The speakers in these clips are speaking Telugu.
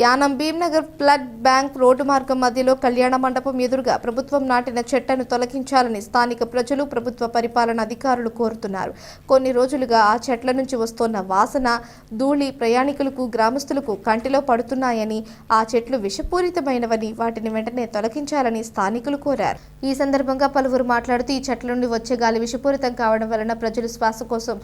Yanam Bhimnagar flood bank road మార్గం మధ్యలో కళ్యాణ మండపం ఎదురుగా ప్రభుత్వం నాటిన చెట్లను తొలగించాలని స్థానిక ప్రజలు ప్రభుత్వ పరిపాలన అధికారులు కోరుతున్నారు. కొన్ని రోజులుగా ఆ చెట్ల నుంచి వస్తోన్న వాసన ధూళి ప్రయాణికులకు గ్రామస్తులకు కంటిలో పడుతున్నాయని ఆ చెట్లు విషపూరితమైనవని వాటిని వెంటనే తొలగించాలని స్థానికులు కోరారు. ఈ సందర్భంగా పలువురు మాట్లాడుతూ ఈ చెట్ల నుండి వచ్చే గాలి విషపూరితం కావడం వలన ప్రజలు శ్వాస కోసం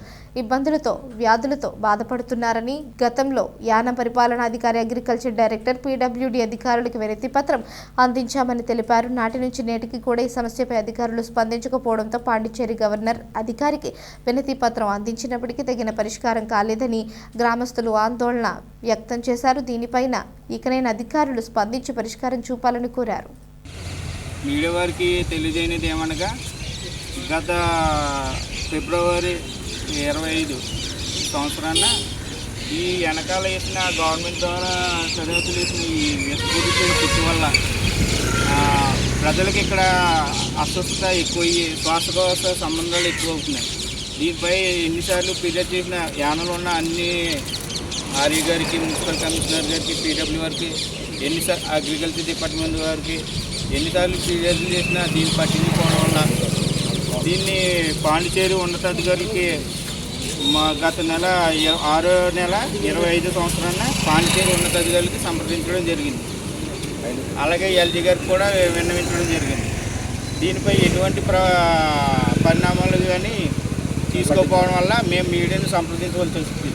ఇబ్బందులతో వ్యాధులతో బాధపడుతున్నారని గతంలో యానం పరిపాలనాధికారి అగ్రికల్చర్ డైరెక్టర్ పీడబ్ల్యూడీ అధికారులకు వినతి పత్రం అందించామని తెలిపారు. నాటి నుంచి నేటికి కూడా ఈ సమస్యపై అధికారులు స్పందించకపోవడంతో పాండిచ్చేరి గవర్నర్ అధికారికి వినతి పత్రం అందించినప్పటికీ తగిన పరిష్కారం కాలేదని గ్రామస్తులు ఆందోళన వ్యక్తం చేశారు. దీనిపైన ఇకనైనా అధికారులు స్పందించి పరిష్కారం చూపాలని కోరారు. మీడియా వారికి తెలియజేయనిది ఏమనగా గత ఫిబ్రవరి ఇరవై ఐదు సంవత్సరాన ఈ వెనకాల వేసిన గవర్నమెంట్ ద్వారా సరిహద్దులు వేసిన ఈ విషపూరిత వల్ల ప్రజలకు ఇక్కడ అస్వస్థత ఎక్కువయ్యి శ్వాసకోశ సంబంధాలు ఎక్కువ అవుతున్నాయి దీనిపై ఎన్నిసార్లు ఫిర్యాదు చేసిన యానలో ఉన్న అన్ని ఆర్య గారికి మున్సిపల్ కమిషనర్ గారికి పీడబ్ల్యూ గారికి ఎన్నిసార్లు అగ్రికల్చర్ డిపార్ట్మెంట్ వారికి ఎన్నిసార్లు ఫిర్యాదు చేసినా దీన్ని పట్టించుకోవడం వల్ల దీన్ని పాండిచేరి ఉన్నతాధికారికి మా గత నెల ఆరో నెల ఇరవై ఐదు సంవత్సరాన పాండిచేరి ఉన్నతాధికారులకి సంప్రదించడం జరిగింది. అలాగే ఎల్జీ గారికి కూడా విన్నవించడం జరిగింది. దీనిపై ఎటువంటి ప్ర పరిణామాలు కానీ తీసుకోకపోవడం వల్ల మేము మీడియాను సంప్రదించవలసి వస్తుంది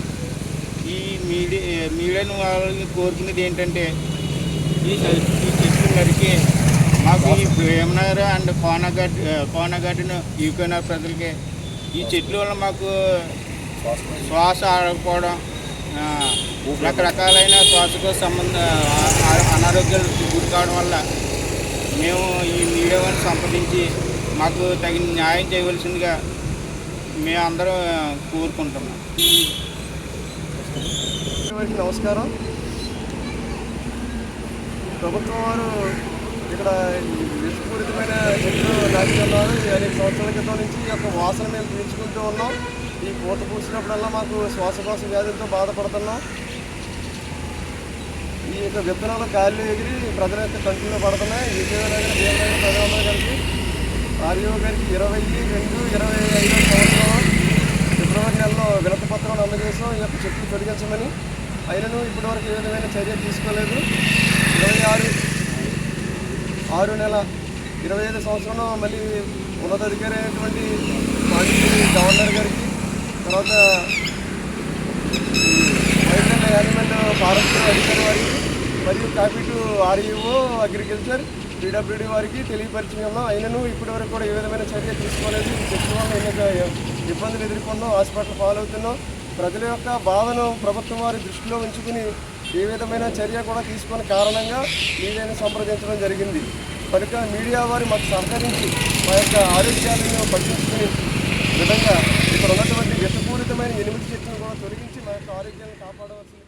ఈ మీడియా మీడియాను వాళ్ళకి కోరుకునేది ఏంటంటే ఈ ఈ చెట్లు నరికి మాకు ఈ భీమనగర్ అండ్ కోనఘాట్ కోనఘాట్ను యూకేనగర్ ప్రజలకి ఈ చెట్ల వల్ల మాకు శ్వాస ఆడకపోవడం రకరకాలైన శ్వాసకోశ సంబంధ అనారోగ్యాలు గురి కావడం వల్ల మేము ఈ మీడియా వారిని సంప్రదించి మాకు తగిన న్యాయం చేయవలసిందిగా మేమందరం కోరుకుంటున్నాం. నమస్కారం. ప్రభుత్వం వారు ఇక్కడ విషపూరితమైన చెట్లు నాటి ఈ అనేక సంవత్సరాల క్రితం నుంచి ఈ యొక్క వాసన మేము పీల్చుకుంటూ ఉన్నాం. ఈ పూత పూసినప్పుడల్లా మాకు శ్వాసకోశ వ్యాధులతో బాధపడుతున్నాం. ఈ యొక్క విత్తనాలు కాళ్ళు ఎగిరి ప్రజల యొక్క కంటిలో పడుతున్నాయి. విజయనగరం దేవనగరం ప్రజలందరూ కలిసి ఆర్యో గారికి ఇరవై రెండు ఇరవై ఐదో సంవత్సరం ఫిబ్రవరి నెలలో వినతి పత్రాలు అందజేసాం ఈ యొక్క చెట్లు తొలగించమని. అయినను ఇప్పటివరకు ఏ విధమైన చర్య తీసుకోలేదు. ఇరవై ఆరు ఆరు నెల ఇరవై ఐదు సంవత్సరంలో మళ్ళీ ఉన్నతాధికారి అయినటువంటి పాండిచేరి గవర్నర్ గారికి తర్వాత వైల్డ్ అండ్ ఫారెస్ట్ అధికారి వారికి మరియు కాపీటు ఆర్ఈఓ అగ్రికల్చర్ పీడబ్ల్యూడీ వారికి తెలియపరిచిన అయినను ఇప్పటి వరకు కూడా ఏ విధమైన చర్య తీసుకోలేదు. ఈ వల్ల ఎన్నో ఇబ్బందులు ఎదుర్కొన్నాం హాస్పిటల్ పాలవుతున్నాం ప్రజల యొక్క బాధను ప్రభుత్వం వారి దృష్టిలో ఉంచుకుని ఏ విధమైన చర్య కూడా తీసుకున్న కారణంగా మీడియాని సంప్రదించడం జరిగింది. కనుక మీడియా వారు మాకు సహకరించి మా యొక్క ఆరోగ్యాలను పట్టించుకుని విధంగా ఇక్కడ ఉన్నటువంటి విషపూరితమైన ఎనిమిది చెట్లను కూడా తొలగించి మా యొక్క ఆరోగ్యాన్ని కాపాడవలసింది